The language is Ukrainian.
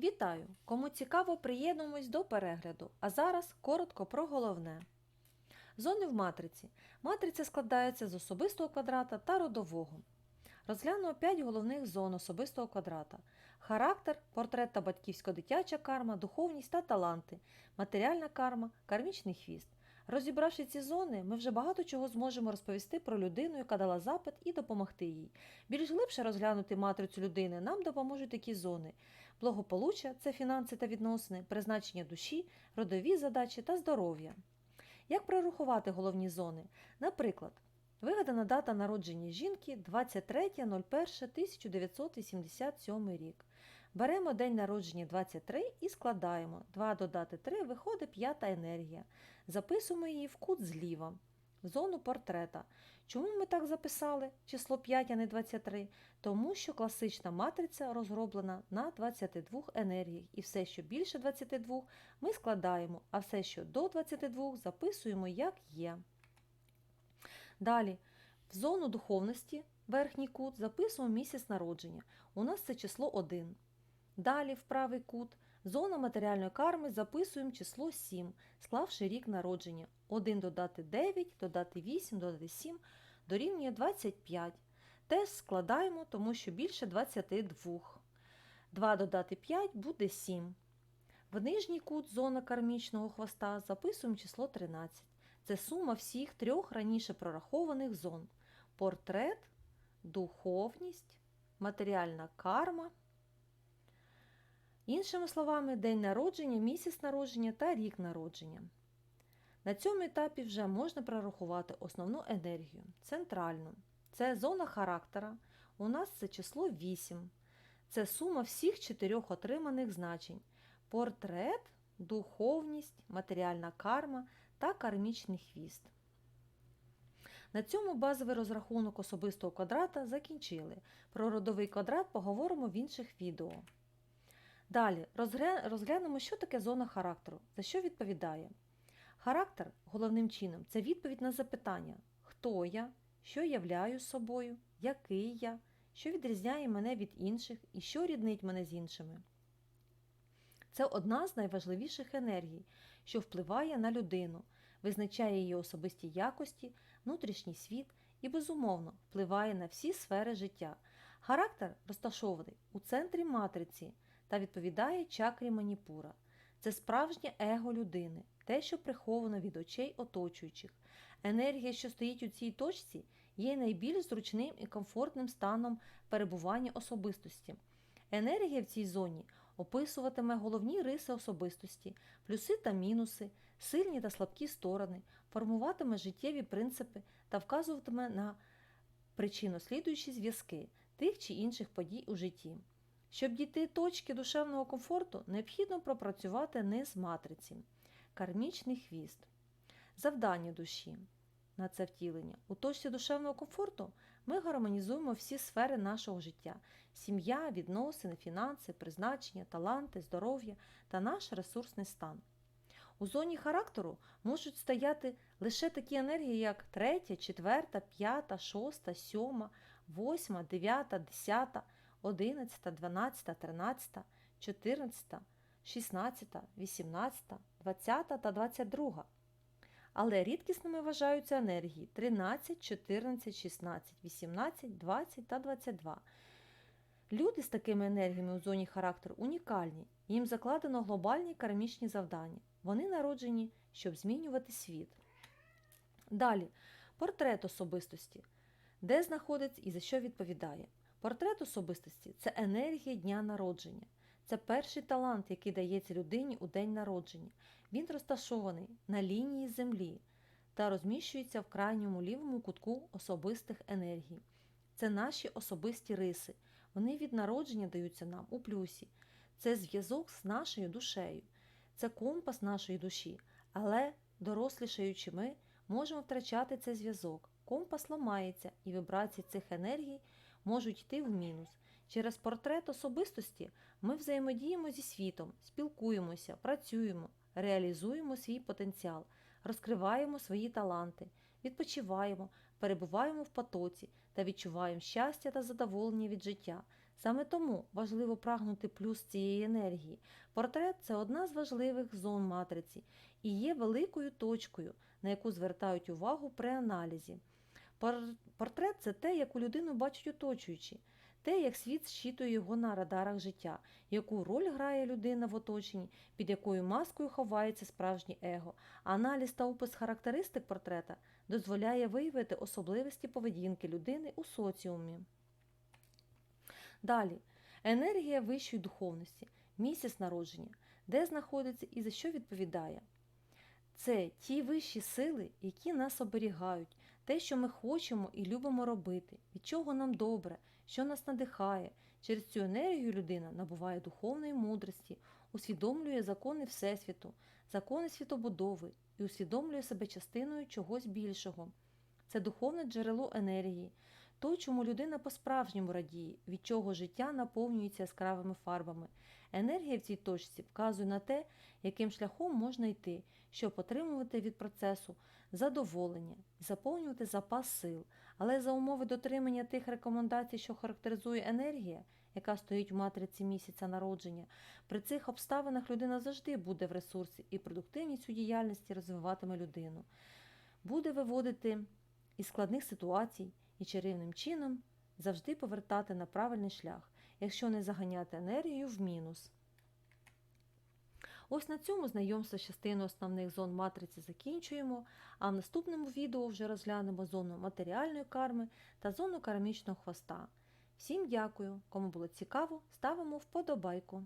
Вітаю! Кому цікаво, приєднуємось до перегляду. А зараз коротко про головне. Зони в матриці. Матриця складається з особистого квадрата та родового. Розглянемо 5 головних зон особистого квадрата: характер, портрет та батьківсько-дитяча карма, духовність та таланти, матеріальна карма, кармічний хвіст. Розібравши ці зони, ми вже багато чого зможемо розповісти про людину, яка дала запит, і допомогти їй. Більш глибше розглянути матрицю людини нам допоможуть такі зони: благополуччя це фінанси та відносини, призначення душі, родові задачі та здоров'я. Як прорахувати головні зони? Наприклад, вигадана дата народження жінки 23.01.1987 рік. Беремо день народження 23 і складаємо. 2 додати 3 виходить п'ята енергія. Записуємо її в кут зліва, в зону портрета. Чому ми так записали число 5, а не 23? Тому що класична матриця розроблена на 22 енергіях, і все, що більше 22, ми складаємо, а все, що до 22, записуємо як є. Далі, в зону духовності, верхній кут, записуємо місяць народження. У нас це число 1. Далі, в правий кут, зона матеріальної карми записуємо число 7, склавши рік народження. 1 додати 9, додати 8, додати 7 дорівнює 25. Теж складаємо, тому що більше 22. 2 додати 5 буде 7. В нижній кут зона кармічного хвоста записуємо число 13. Це сума всіх трьох раніше прорахованих зон: портрет, духовність, матеріальна карма. Іншими словами, день народження, місяць народження та рік народження. На цьому етапі вже можна прорахувати основну енергію, центральну. Це зона характера. У нас це число 8. Це сума всіх чотирьох отриманих значень: портрет, духовність, матеріальна карма та кармічний хвіст. На цьому базовий розрахунок особистого квадрата закінчили. Про родовий квадрат поговоримо в інших відео. Далі розглянемо, що таке зона характеру, за що відповідає. Характер головним чином це відповідь на запитання, хто я, що являю собою, який я, що відрізняє мене від інших і що ріднить мене з іншими. Це одна з найважливіших енергій, що впливає на людину, визначає її особисті якості, внутрішній світ і, безумовно, впливає на всі сфери життя. Характер розташований у центрі матриці та відповідає чакрі маніпура. Це справжнє его людини, те, що приховано від очей оточуючих. Енергія, що стоїть у цій точці, є найбільш зручним і комфортним станом перебування особистості. Енергія в цій зоні описуватиме головні риси особистості, плюси та мінуси, сильні та слабкі сторони, формуватиме життєві принципи та вказуватиме на причинно-слідуючі зв'язки тих чи інших подій у житті. Щоб дійти точки душевного комфорту, необхідно пропрацювати низ матриці, кармічний хвіст, завдання душі на це втілення. У точці душевного комфорту ми гармонізуємо всі сфери нашого життя: сім'я, відносини, фінанси, призначення, таланти, здоров'я та наш ресурсний стан. У зоні характеру можуть стояти лише такі енергії, як 3, 4, 5, 6, 7, 8, 9, 10, 11, 12, 13, 14, 16, 18, 20 та 22. Але рідкісними вважаються енергії 13, 14, 16, 18, 20 та 22. Люди з такими енергіями у зоні характеру унікальні, їм закладено глобальні кармічні завдання. Вони народжені, щоб змінювати світ. Далі, портрет особистості, де знаходиться і за що відповідає. Портрет особистості це енергія дня народження. Це перший талант, який дається людині у день народження. Він розташований на лінії землі та розміщується в крайньому лівому кутку особистих енергій. Це наші особисті риси. Вони від народження даються нам у плюсі. Це зв'язок з нашою душею, це компас нашої душі. Але, дорослішаючи ми, можемо втрачати цей зв'язок. Компас ламається, і вібрації цих енергій можуть йти в мінус. Через портрет особистості ми взаємодіємо зі світом, спілкуємося, працюємо, реалізуємо свій потенціал, розкриваємо свої таланти, відпочиваємо, перебуваємо в потоці та відчуваємо щастя та задоволення від життя. Саме тому важливо прагнути плюс цієї енергії. Портрет це одна з важливих зон матриці і є великою точкою, на яку звертають увагу при аналізі. Пор- Портрет це те, яку людину бачать оточуючі, те, як світ щитує його на радарах життя, яку роль грає людина в оточенні, під якою маскою ховається справжнє его. Аналіз та опис характеристик портрета дозволяє виявити особливості поведінки людини у соціумі. Далі енергія вищої духовності, місяць народження, де знаходиться і за що відповідає. Це ті вищі сили, які нас оберігають, те, що ми хочемо і любимо робити, від чого нам добре, що нас надихає. Через цю енергію людина набуває духовної мудрості, усвідомлює закони Всесвіту, закони світобудови і усвідомлює себе частиною чогось більшого. Це духовне джерело енергії, то, чому людина по-справжньому радіє, від чого життя наповнюється яскравими фарбами. Енергія в цій точці вказує на те, яким шляхом можна йти, щоб отримувати від процесу задоволення заповнювати запас сил, але за умови дотримання тих рекомендацій, що характеризує енергія, яка стоїть в матриці місяця народження, при цих обставинах людина завжди буде в ресурсі і продуктивність у діяльності розвиватиме людину, буде виводити із складних ситуацій і чарівним чином завжди повертати на правильний шлях, якщо не заганяти енергію в мінус. Ось на цьому знайомство з частиною основних зон матриці закінчуємо, а в наступному відео вже розглянемо зону матеріальної карми та зону кармічного хвоста. Всім дякую! Кому було цікаво, ставимо вподобайку.